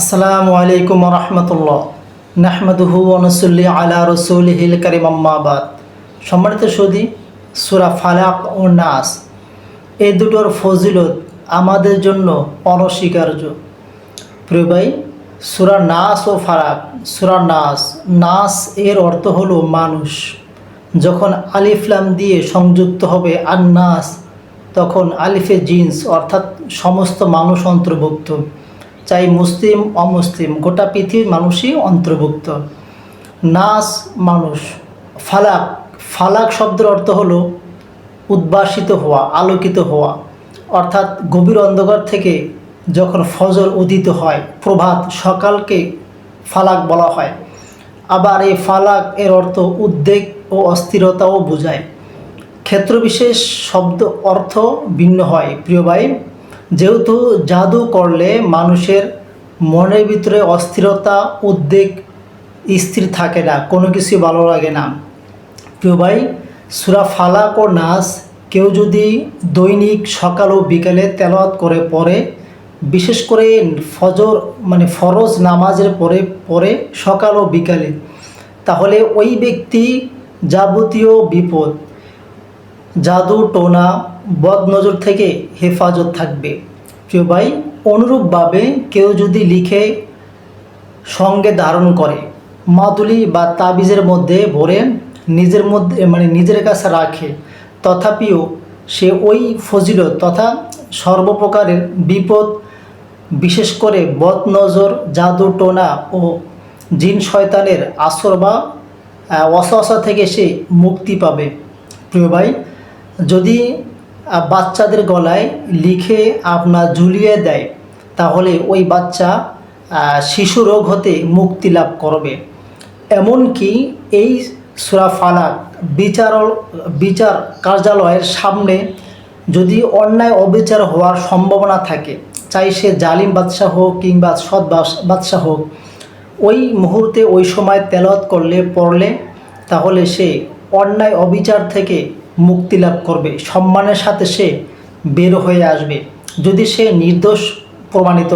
আসসালামু আলাইকুম রহমতুল্লাহ। নাহমাদুহু অনুসল্লি আলা রসুলহিল করিম আম্মাবাদ সম্মানিত সৌদি সুরা ফালাক ও নাস এই দুটোর ফজিলত আমাদের জন্য অনস্বীকার্য। প্রিয় ভাই, সুরা নাস ও ফারাক সুরা নাস নাস এর অর্থ হলো মানুষ। যখন আলিফলাম দিয়ে সংযুক্ত হবে আর নাস তখন আলিফে জিন্স, অর্থাৎ সমস্ত মানুষ অন্তর্ভুক্ত। চাই মুসলিম, অমুসলিম, গোটা পৃথিবীর মানুষই অন্তর্ভুক্ত। নাস মানুষ, ফালাক ফালাক শব্দের অর্থ হলো উদ্ভাসিত হওয়া, আলোকিত হওয়া। অর্থাৎ গভীর অন্ধকার থেকে যখন ফজর উদিত হয়, প্রভাত সকালকে ফালাক বলা হয়। আবার এই ফালাক এর অর্থ উদ্বেগ ও অস্থিরতাও বোঝায়। ক্ষেত্রবিশেষ শব্দ অর্থ ভিন্ন হয়, প্রিয় ভাই। যেহেতু জাদু করলে মানুষের মনের ভিতরে অস্থিরতা, উদ্বেগ স্থির থাকে না, কোনো কিছু ভালো লাগে না। প্রিয় ভাই, সুরা ফালাক ও নাস কেউ যদি দৈনিক সকাল ও বিকেলে তেলাওয়াত করে পড়ে, বিশেষ করে ফজর মানে ফরজ নামাজের পরে পরে সকাল ও বিকালে, তাহলে ওই ব্যক্তি যাবতীয় বিপদ জাদু টোনা বদনজর থেকে হেফাজত থাকবে। প্রিয় ভাই, অনুরূপভাবে কেউ যদি লিখে সঙ্গে ধারণ করে, মাদুলি বা তাবিজের মধ্যে ভরে নিজের মধ্যে মানে নিজের কাছে রাখে, তথাপিও সে ওই ফজিলত তথা সর্বপ্রকারের বিপদ, বিশেষ করে বদনজর, জাদু টোনা ও জিন শয়তানের আসর বা অসহসা থেকে সে মুক্তি পাবে। প্রিয় ভাই যদি বাচ্চাদের গলায় লিখে আপনার ঝুলিয়ে দেয়, তাহলে ওই বাচ্চা শিশু রোগ হতে মুক্তি লাভ করবে। এমনকি এই সুরা ফালাক বিচার বিচার কার্যালয়ের সামনে যদি অন্যায় অবিচার হওয়ার সম্ভাবনা থাকে, চাই সে জালিম বাদশাহ হোক কিংবা সৎ বাদশাহ হোক, ওই মুহূর্তে ওই সময় তেলত করলে, পড়লে, তাহলে সে অন্যায় অবিচার থেকে মুক্তি লাভ করবে। সম্মানের সাথে সে বের হয়ে আসবে। যদি সে নির্দোষ প্রমাণিত